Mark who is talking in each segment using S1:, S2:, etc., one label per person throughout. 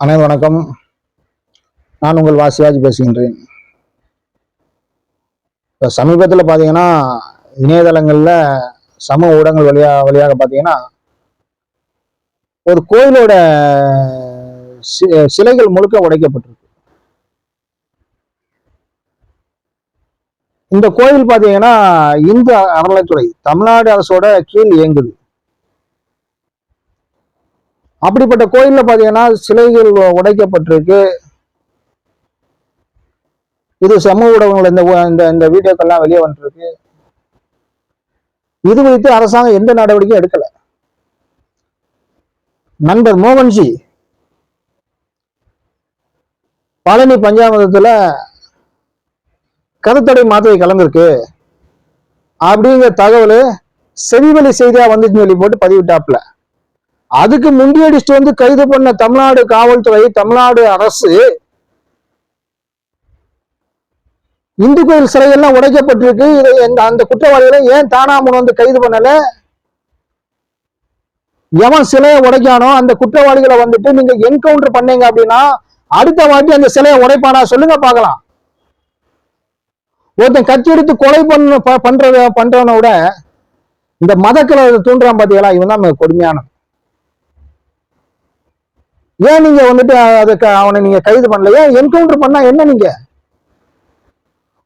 S1: அனைவரும் வணக்கம். நான் உங்கள் வாசியாஜ் பேசுகின்றேன். இப்போ சமீபத்தில் பார்த்தீங்கன்னா இணையதளங்களில் சமூக ஊடகங்கள் வழியா வழியாக பார்த்தீங்கன்னா ஒரு கோயிலோட சி- சிலைகள் முழுக்க உடைக்கப்பட்டிருக்கு. இந்த கோயில் பார்த்தீங்கன்னா இந்து அறநிலைத்துறை தமிழ்நாடு அரசோட கீழ் இயங்குது. அப்படிப்பட்ட கோயில்ல பாத்தீங்கன்னா சிலைகள் உடைக்கப்பட்டிருக்கு. இது சமூக ஊடகங்கள் இந்த இந்த இந்த வீடியோக்கள்லாம் வெளியே வந்துருக்கு. இது குறித்து அரசாங்கம் எந்த நடவடிக்கையும் எடுக்கல. நண்பர் மோகன்ஜி பழனி பஞ்சாமிரத்துல கருத்தடை மாத்திரை கலந்துருக்கு. அப்படிங்கிற தகவல் செவிவெளி செய்தியா வந்துச்சுன்னு சொல்லி போட்டு பதிவிட்டாப்ல அதுக்கு முண்டியடிச்சுட்டு வந்து கைது பண்ண தமிழ்நாடு காவல்துறை தமிழ்நாடு அரசு இந்து கோயில் சிலைகள்லாம் உடைக்கப்பட்டிருக்கு. இதை அந்த குற்றவாளிகளை ஏன் தானா முன் வந்து கைது பண்ணல? எவன் சிலையை உடைக்கானோ அந்த குற்றவாளிகளை வந்துட்டு நீங்க என்கவுண்டர் பண்ணீங்க அப்படின்னா அடுத்த வாட்டி அந்த சிலையை உடைப்பானா சொல்லுங்க பார்க்கலாம். ஒருத்தன் கத்தி எடுத்து கொலை பண்ண பண்ற பண்றவன பண்றவனை விட இந்த மதக்களை தூண்டுறான் பாத்தீங்களா? இவன் தான் கொடுமையான ஏன் நீங்க வந்துட்டு அதுக்கு அவனை நீங்க கைது பண்ணல? ஏன் என்கவுண்டர் பண்ணா என்ன நீங்க?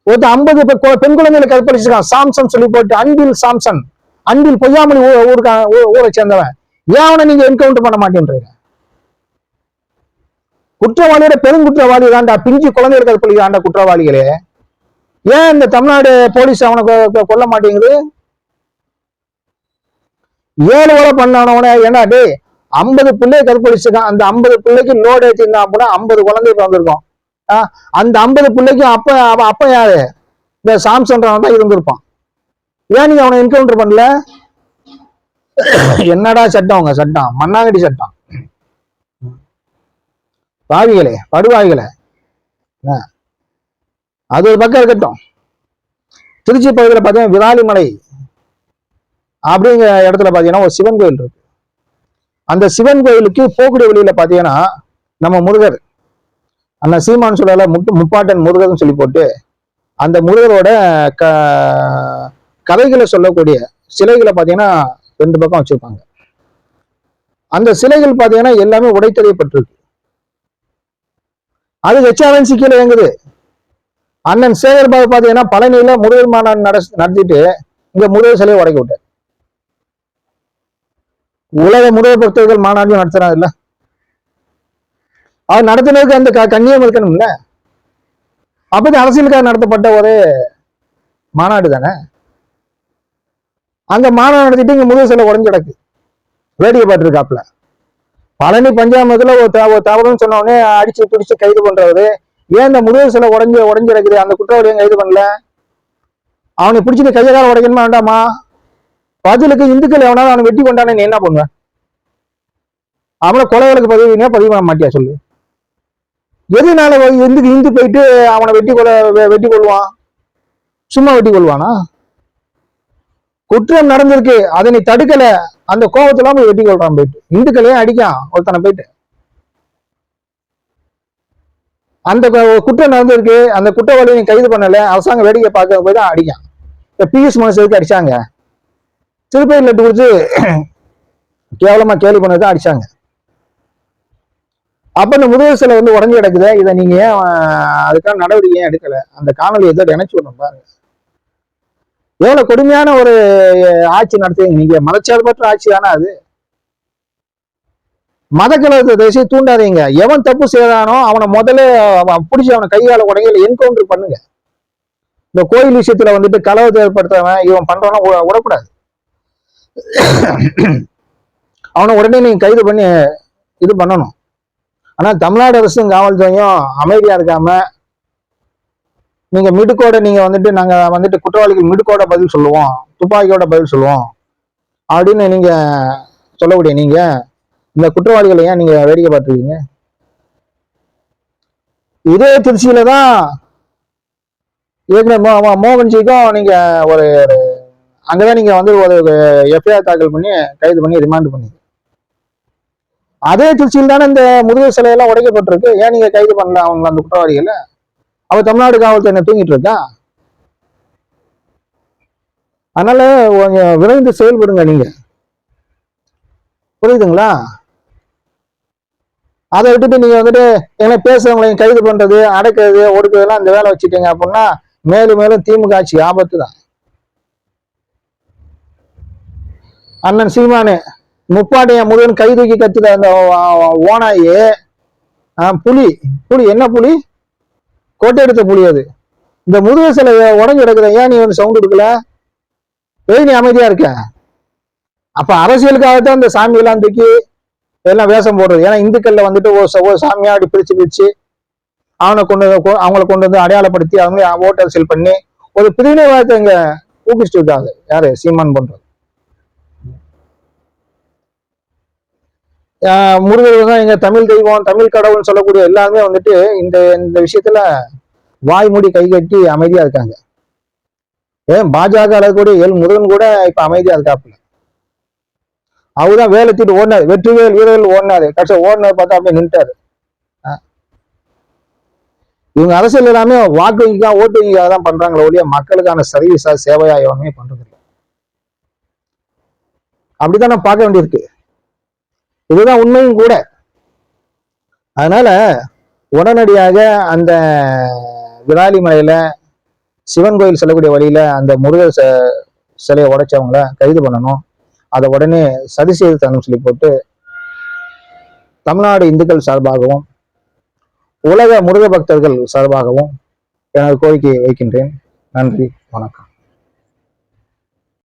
S1: ஒருத்தர் ஐம்பது பெண் குழந்தைகளை கற்பழிச்சிருக்கான். சாம்சன் சொல்லி போட்டு அன்பில் சாம்சன். அன்பில் பொய்யாமணி ஊருக்கான ஊருக்கா ஊரை சேர்ந்தவன். ஏன் அவனை நீங்க என்கவுண்டர் பண்ண மாட்டேன்றீங்க? குற்றவாளியோட பெருங்குற்றவாளி தாண்டா பிஞ்சு குழந்தைகள் கற்பழிக்கிறாண்டா குற்றவாளிகளே. ஏன் இந்த தமிழ்நாடு போலீஸ் அவனை கொல்ல மாட்டேங்குது? ஏழு வேலை பண்ணானவன? ஏன்னா டே ஐம்பது பிள்ளைய கற்பழிச்சிருக்கான் அந்த ஐம்பது பிள்ளைக்கு லோடு ஏற்றிருந்தா கூட ஐம்பது குழந்தை பிறந்திருக்கும். அந்த ஐம்பது பிள்ளைக்கும் அப்ப அவன் அப்ப யாரு? இந்த சாம்சன்றவன் தான் இருந்திருப்பான். ஏன் நீங்க அவனை என்கவுண்டர் பண்ணல? என்னடா சட்டம் அவங்க சட்டம்? மண்ணாங்கடி சட்டம். பாவிகளே படுவாவிகளே அது ஒரு பக்கம் இருக்கட்டும். திருச்சி பகுதியில் பார்த்தீங்கன்னா விராலிமலை அப்படிங்கிற இடத்துல பார்த்தீங்கன்னா ஒரு சிவன் கோயில் இருக்கு. அந்த சிவன் கோயிலுக்கு போகக்கூடிய வழியில பாத்தீங்கன்னா நம்ம முருகர். அண்ணா சீமான் சொல்லல முட்டு முப்பாட்டன் முருகர்னு சொல்லி போட்டு அந்த முருகரோட க கதைகளை சொல்லக்கூடிய சிலைகளை பாத்தீங்கன்னா ரெண்டு பக்கம் வச்சிருப்பாங்க. அந்த சிலைகள் பாத்தீங்கன்னா எல்லாமே உடைத்தறியப்பட்டிருக்கு. அது ஹெச்ஆர்என்சி கீழே இயங்குது. அண்ணன் சேகர் பாபு பாத்தீங்கன்னா பழனியில முருகர் மாநாடு நட- நடத்திட்டு இங்க முருகர் சிலையை உடைக்க விட்டார். உலக முருக பக்தர்கள் மாநாடு நடத்துறாங்க இல்ல? அவர் நடத்தினதுக்கு அந்த க- கண்ணியம் இருக்கணும்ல? அப்படி அரசியலுக்காக நடத்தப்பட்ட ஒரு மாநாடு தானே? அந்த மாநாடு நடத்திட்டு இங்க முருக சிலை உடஞ்சு கிடக்கு. வேடிக்கை பார்த்துருக்காப்புல. பழனி பஞ்சாமத்துல ஒரு தவறுன்னு சொன்ன உடனே அடிச்சு பிடிச்சு கைது பண்றவரு. ஏன் இந்த முருக சிலை உடஞ்சு உடஞ்சு கிடக்குது? அந்த குற்றவாளியும் கைது பண்ணல? அவனை பிடிச்சிட்டு கையகால உடைக்கணுமா வேண்டாமா? பதிலுக்கு இந்துக்கள் எவனாவது அவனை வெட்டி கொண்டானே நீ என்ன பண்ணுவ? அவனை கொலை வழக்கு பதிவு பதிவு பண்ண மாட்டியா சொல்லு. எதுனால வ- இந்துக்கு இந்து போயிட்டு அவனை வெட்டி கொலை வெட்டி கொள்வான் சும்மா வெட்டி கொள்வானா குற்றம் நடந்திருக்கு அதை நீ தடுக்கல. அந்த கோபத்துல போய் வெட்டி கொள்றான் போயிட்டு. இந்துக்களையும் அடிக்கான் ஒருத்தனை போயிட்டு. அந்த கு- குற்றம் நடந்திருக்கு அந்த குற்றவாளியை கைது பண்ணல அரசாங்கம் வேடிக்கை பார்க்க போய் தான் அடிக்கான் இப்ப பியூஷ் மனசுக்கு அடிச்சாங்க? திருப்பதி லட்டு குடிச்சு கேவலமா கேலி பண்ணதான் அடிச்சாங்க. அப்ப இந்த முதுகு சிலை வந்து உடஞ்சி கிடக்குது இதை நீங்க ஏன் அதுக்கான நடவடிக்கை ஏன் எடுக்கல? அந்த காணொலி எதோ நினைச்சு விடணும் பாருங்க. எவ்வளவு கொடுமையான ஒரு ஆட்சி நடத்துவீங்க நீங்க மதச்சார்பற்ற ஆட்சி தானே அது. மத கலவரத்தை தேசிய தூண்டாதீங்க. எவன் தப்பு செய்யறானோ அவனை முதல்ல அவன் பிடிச்சி அவனை கையால உடையில என்கவுண்டர் பண்ணுங்க. இந்த கோயில் விஷயத்துல வந்துட்டு கலவரத்தை ஏற்படுத்தவன் இவன் பண்றவனா விடக்கூடாது அவனை உடனே நீங்க கைது பண்ணி இது பண்ணணும். ஆனா தமிழ்நாடு அரசும் காவல்துறையும் அமைதியா இருக்காம நீங்க மிடுக்கோட நீங்க வந்துட்டு நாங்க வந்துட்டு குற்றவாளிகள் மிடுக்கோட பதில் சொல்லுவோம் துப்பாக்கியோட பதில் சொல்லுவோம் அப்படின்னு நீங்க சொல்லக்கூடிய நீங்க இந்த குற்றவாளிகளை ஏன் நீங்க வேடிக்கை பார்த்துருக்கீங்க? இதே திருச்சியில தான் ஏற்கனவே மோ- மோகன்ஜிக்கும் நீங்க ஒரு அங்கதான் நீங்க வந்து ஒரு எஃப்ஐஆர் தாக்கல் பண்ணி கைது பண்ணி ரிமாண்ட் பண்ணி. அதே திருச்சியில் தானே இந்த முருகர் சிலையெல்லாம் உடைக்கப்பட்டிருக்கு. ஏன் நீங்க கைது பண்ணல அவங்கள அந்த குற்றவாளிகள? அவ தமிழ்நாடு காவல்துறை என்ன தூங்கிட்டு இருக்கா? அதனால கொஞ்சம் விரைந்து செயல்படுங்க நீங்க. புரியுதுங்களா? அதை விட்டுட்டு நீங்க வந்துட்டு எங்களை பேசுறவங்களையும் கைது பண்றது அடக்குறது ஒடுக்குறதுலாம் அந்த வேலை வச்சுட்டீங்க அப்படின்னா மேலும் மேலும் திமுக ஆட்சி ஆபத்து தான் அண்ணன் சீமானு முப்பாட்டைய முருகன் கை தூக்கி கத்துற அந்த ஓனாயி புலி. புலி என்ன புலி? கோட்டை எடுத்த புலி அது. இந்த முருக சிலை உடஞ்சு கிடக்குத ஏன் நீ வந்து சவுண்ட் எடுக்கல ஏய் நீ அமைதியா இருக்க. அப்ப அரசியலுக்காகத்தான் இந்த சாமி எல்லாம் தூக்கி எல்லாம் வேஷம் போடுறது. ஏன்னா இந்துக்கள்ல வந்துட்டு ஒரு ஒரு சாமியா அப்படி பிரிச்சு பிரிச்சு அவனை கொண்டு வந்து- கொ- அவங்கள கொண்டு வந்து அடையாளப்படுத்தி அவங்களே ஓட்டு அரசியல் பண்ணி ஒரு பிரிவினைவாதத்தை இங்க ஊக்குவிச்சுட்டு விட்டாங்க. யாரு? சீமான் பண்றது முருகர் தான் எங்க தமிழ் தெய்வம் தமிழ் கடவுள்னு சொல்லக்கூடிய எல்லாருமே வந்துட்டு இந்த இந்த விஷயத்துல வாய் மூடி கை கட்டி அமைதியா இருக்காங்க. ஏன்? பாஜக கூட எல் முருகன் கூட இப்ப அமைதியா இருக்காப்புல. அவர்தான் வேலை தீட்டு ஓடினாரு. வெற்றிவேல் வீரர்கள் ஓடினாரு. கடைசி ஓடினார் பார்த்தா அப்படியே நின்ட்டாரு இவங்க அரசியல் எல்லாமே வாக்கு வங்கிக்கா ஓட்டு வங்கிக்காக தான் பண்றாங்களே ஒழிய மக்களுக்கான சர்வீஸா சேவையா எவனுமே பண்றது இல்லை அப்படிதான் நான் பார்க்க வேண்டியிருக்கு. இதுதான் உண்மையும் கூட. அதனால உடனடியாக அந்த விராலிமலையில சிவன் கோயில் செல்லக்கூடிய வழியில அந்த முருக ச- சிலையை உடைச்சவங்கள கைது பண்ணணும். அதை உடனே சதி செய்து தரணும் சொல்லி போட்டு தமிழ்நாடு இந்துக்கள் சார்பாகவும் உலக முருக பக்தர்கள் சார்பாகவும் எனது கோரிக்கையை வைக்கின்றேன். நன்றி வணக்கம்.